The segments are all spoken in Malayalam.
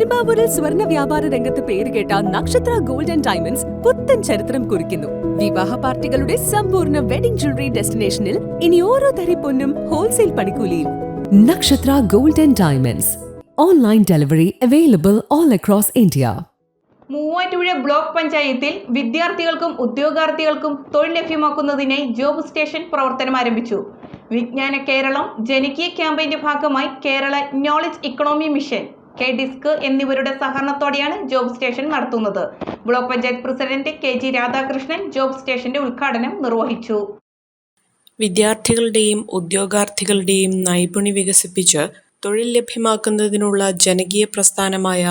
പെരുമ്പാവൂരിൽ സ്വർണ വ്യാപാര രംഗത്ത് പേരുകേട്ട നക്ഷത്ര ഗോൾഡ് ആൻഡ് ഡയമണ്ട്സ് പുത്തൻ ചരിത്രം കുറിക്കുന്നു. വിവാഹ പാർട്ടികളുടെ സമ്പൂർണ വെഡിംഗ് ജ്വല്ലറി ഡെസ്റ്റിനേഷനിൽ ഇനി ഓരോ തരി പൊന്നും ഹോൾസെയിൽ പണിക്കൂലിയിൽ. Nakshatra gold and diamonds. Online delivery available all across India. Muvattupuzha block പഞ്ചായത്തിൽ വിദ്യാർത്ഥികൾക്കും ഉദ്യോഗാർത്ഥികൾക്കും തൊഴിൽ ലഭ്യമാക്കുന്നതിനായി ജോബ് സ്റ്റേഷൻ പ്രവർത്തനം ആരംഭിച്ചു. വിജ്ഞാന കേരളം ജനകീയ ക്യാമ്പയിന്റെ ഭാഗമായി Kerala knowledge economy mission K DISC എന്നിവരുടെ സഹകരണത്തോടെയാണ് ജോബ് സ്റ്റേഷൻ നടത്തുന്നത്. Block panchayat president K G Radhakrishnan job സ്റ്റേഷന്റെ ഉദ്ഘാടനം നിർവഹിച്ചു. വിദ്യാർത്ഥികളുടെയും ഉദ്യോഗാർത്ഥികളുടെയും നൈപുണി വികസിപ്പിച്ച് തൊഴിൽ ലഭ്യമാക്കുന്നതിനുള്ള ജനകീയ പ്രസ്ഥാനമായ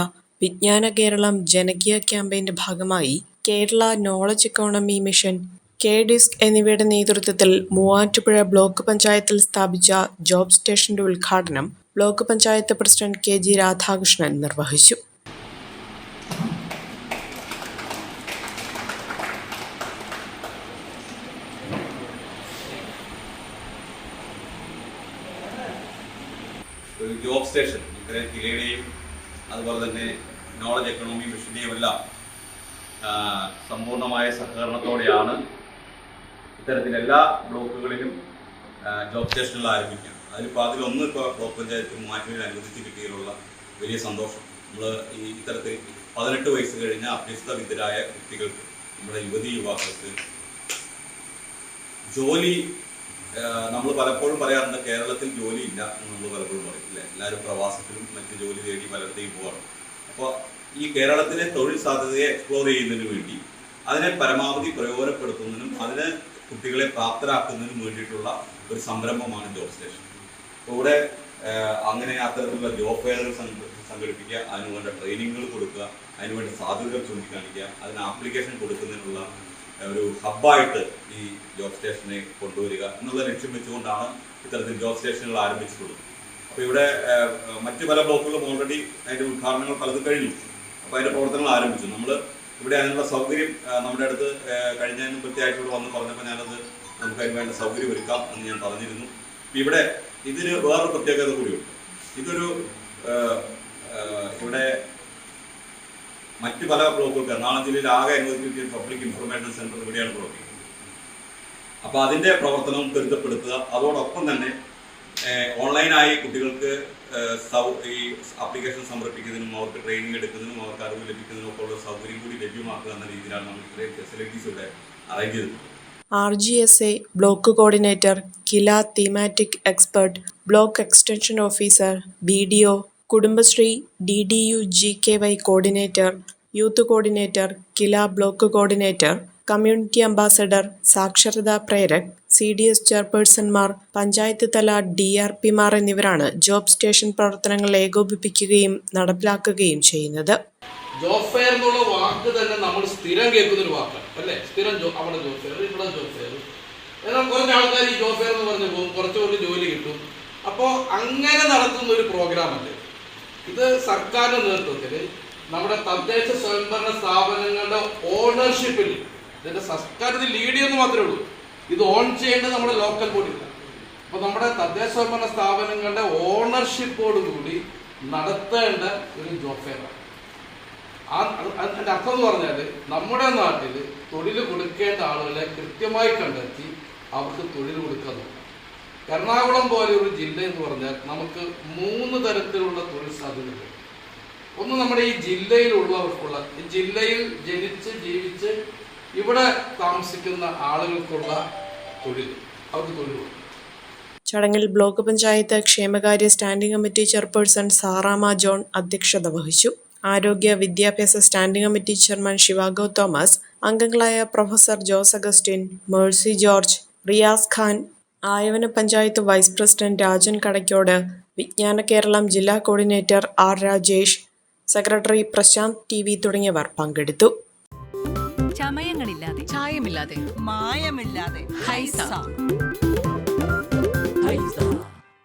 വിജ്ഞാന കേരളം ജനകീയ ക്യാമ്പയിന്റെ ഭാഗമായി Kerala knowledge economy mission K DISC എന്നിവയുടെ നേതൃത്വത്തിൽ മൂവാറ്റുപുഴ ബ്ലോക്ക് പഞ്ചായത്തിൽ സ്ഥാപിച്ച ജോബ് സ്റ്റേഷന്റെ ഉദ്ഘാടനം block panchayat president K G Radhakrishnan നിർവഹിച്ചു. ഒരു ജോബ് സ്റ്റേഷൻ ഇവരെ കിലയുടെയും അതുപോലെ തന്നെ നോളജ് എക്കണോമി മിഷന്റെയും എല്ലാം സമ്പൂർണമായ സഹകരണത്തോടെയാണ് ഇത്തരത്തിൽ ബ്ലോക്കുകളിലും ജോബ് സ്റ്റേഷനുകൾ ആരംഭിക്കുക. അതിലിപ്പോൾ അതിലൊന്ന് ഇപ്പോൾ ബ്ലോക്ക് പഞ്ചായത്ത് മാറ്റി അനുവദിച്ച് കിട്ടിയതിലുള്ള വലിയ സന്തോഷം. നമ്മൾ ഈ ഇത്തരത്തിൽ പതിനെട്ട് വയസ്സ് കഴിഞ്ഞ അഭ്യസ്ത വിദ്യരായ കുട്ടികൾക്ക് നമ്മുടെ യുവതി യുവാക്കൾക്ക് ജോലി നമ്മൾ പലപ്പോഴും പറയാറുണ്ട് കേരളത്തിൽ ജോലി ഇല്ല എന്ന് നമ്മൾ പലപ്പോഴും പറയും. പറയില്ല എല്ലാവരും പ്രവാസത്തിലും മറ്റ് ജോലി തേടി പലയിടത്തേക്ക് പോകണം അപ്പോൾ ഈ കേരളത്തിലെ തൊഴിൽ സാധ്യതയെ എക്സ്പ്ലോർ ചെയ്യുന്നതിന് വേണ്ടി അതിനെ പരമാവധി പ്രയോജനപ്പെടുത്തുന്നതിനും അതിന് കുട്ടികളെ പ്രാപ്തരാക്കുന്നതിനും വേണ്ടിയിട്ടുള്ള ഒരു സംരംഭമാണ് ജോബ് സ്റ്റേഷൻ. ഇവിടെ അങ്ങനെ അത്തരത്തിലുള്ള ജോബ് ഫെയറുകൾ സംഘടിപ്പിക്കുക അതിനുവേണ്ട ട്രെയിനിങ്ങുകൾ കൊടുക്കുക അതിനുവേണ്ട സാധ്യതകൾ ചൂണ്ടിക്കാണിക്കുക അതിന് ആപ്ലിക്കേഷൻ കൊടുക്കുന്നതിനുള്ള ഒരു ഹബ്ബായിട്ട് ഈ ജോബ് സ്റ്റേഷനെ കൊണ്ടുവരിക എന്നുള്ള ലക്ഷ്യം വെച്ചുകൊണ്ടാണ് ഇത്തരത്തിൽ ജോബ് സ്റ്റേഷനുകൾ ആരംഭിച്ചിട്ടുള്ളത്. അപ്പോൾ ഇവിടെ മറ്റു പല ബ്ലോക്കുകളും ഓൾറെഡി അതിന്റെ ഉദ്ഘാടനങ്ങൾ പലതും കഴിഞ്ഞു. അപ്പോൾ അതിന്റെ പ്രവർത്തനങ്ങൾ ആരംഭിച്ചു. നമ്മൾ ഇവിടെ അതിനുള്ള സൗകര്യം നമ്മുടെ അടുത്ത് കഴിഞ്ഞതിനും ആഴ്ച ഇവിടെ വന്ന് പറഞ്ഞപ്പോൾ ഞാനത് നമുക്ക് അതിന് വേണ്ട സൗകര്യം ഒരുക്കാം എന്ന് ഞാൻ പറഞ്ഞിരുന്നു. ഇവിടെ ഇതിന് വേറൊരു പ്രത്യേകത കൂടിയുണ്ട് ഇതൊരു ഇവിടെ മറ്റ് പല ബ്ലോക്കുകൾക്ക് എറണാകുളം ജില്ലയിൽ ആകെ അനുവദിച്ചിരിക്കുന്ന പബ്ലിക് ഇൻഫർമേഷൻ സെന്റർ ഇവിടെയാണ് പ്രവർത്തിക്കുന്നത് അപ്പോൾ അതിന്റെ പ്രവർത്തനവും ത്വരിതപ്പെടുത്തുക അതോടൊപ്പം തന്നെ ഓൺലൈനായി കുട്ടികൾക്ക് ഈ ആപ്ലിക്കേഷൻ സമർപ്പിക്കുന്നതിനും അവർക്ക് ട്രെയിനിങ് എടുക്കുന്നതിനും അവർക്ക് അറിവ് ലഭിക്കുന്നതിനും ഒക്കെ ഉള്ള സൗകര്യം കൂടി ലഭ്യമാക്കുക എന്ന രീതിയിലാണ് നമ്മൾ ഇത്രയും ഫെസിലിറ്റീസ് ഇവിടെ അറേഞ്ച് ചെയ്തിട്ടുള്ളത്. R G S A block coordinator KILA thematic expert block extension officer B D O Kudumbashree D D U G K Y coordinator youth coordinator KILA block coordinator community ambassador സാക്ഷരതാ പ്രേരക് സി ഡി എസ് ചെയർപേഴ്സൺമാർ പഞ്ചായത്ത് തല ഡി ആർ പിമാർ എന്നിവരാണ് ജോബ് സ്റ്റേഷൻ പ്രവർത്തനങ്ങൾ ഏകോപിപ്പിക്കുകയും നടപ്പിലാക്കുകയും ചെയ്യുന്നത്. ജോബ് ഫെയർ എന്നുള്ള വാക്ക് തന്നെ നമ്മൾ സ്ഥിരം കേൾക്കുന്ന ഒരു വാക്കാണ് അല്ലേ? സ്ഥിരം അവിടെ ജോഫെയർ ഫെയർ ഇവിടെ ജോബ് ഫെയർ എന്നാൽ കുറച്ച് ആൾക്കാർ ഈ ജോബ് ഫെയർ എന്ന് പറഞ്ഞു പോകും കുറച്ചുകൊണ്ട് ജോലി കിട്ടും. അപ്പോൾ അങ്ങനെ നടത്തുന്ന ഒരു പ്രോഗ്രാം അല്ലേ ഇത് സർക്കാരിന്റെ നേതൃത്വത്തിൽ നമ്മുടെ തദ്ദേശ സ്വയംഭരണ സ്ഥാപനങ്ങളുടെ ഓണർഷിപ്പിൽ ഇതിന്റെ സർക്കാർ ഇത് ലീഡ് ചെയ്യുന്ന മാത്രമേ ഉള്ളൂ. ഇത് ഓൺ ചെയ്യേണ്ടത് നമ്മുടെ ലോക്കൽ ബോഡിയില്ല അപ്പോൾ നമ്മുടെ തദ്ദേശ സ്വയംഭരണ സ്ഥാപനങ്ങളുടെ ഓണർഷിപ്പോട് കൂടി നടത്തേണ്ട ഒരു ജോബ് ഫെയറാണ് അതിന്റെ അർത്ഥം എന്ന് പറഞ്ഞാൽ നമ്മുടെ നാട്ടിൽ തൊഴിൽ കൊടുക്കേണ്ട ആളുകളെ കൃത്യമായി കണ്ടെത്തി അവർക്ക് തൊഴിൽ കൊടുക്കാൻ നോക്കാം എറണാകുളം പോലെ ഒരു ജില്ല എന്ന് പറഞ്ഞാൽ നമുക്ക് മൂന്ന് തരത്തിലുള്ള തൊഴിൽ സാധ്യതകൾ ഒന്ന് നമ്മുടെ ഈ ജില്ലയിലുള്ളവർക്കുള്ള ജില്ലയിൽ ജനിച്ച് ജീവിച്ച് ഇവിടെ താമസിക്കുന്ന ആളുകൾക്കുള്ള തൊഴിൽ അവർക്ക് തൊഴിൽ കൊടുക്കും ചടങ്ങിൽ ബ്ലോക്ക് പഞ്ചായത്ത് ക്ഷേമകാര്യ standing committee chairperson Saramma John അധ്യക്ഷത വഹിച്ചു. ആരോഗ്യ വിദ്യാഭ്യാസ standing committee chairman Sivago Thomas അംഗങ്ങളായ professor Jose Augustine Mercy George Riyas Khan Ayavana panchayat vice president Rajan Kadaykode Vijnana Keralam ജില്ലാ coordinator R Rajesh secretary Prashanth T V തുടങ്ങിയവർ പങ്കെടുത്തു. ചമയങ്ങളില്ലാതെ. ചായമില്ലാതെ. മായമില്ലാതെ. ഹൈസ. ഹൈസ.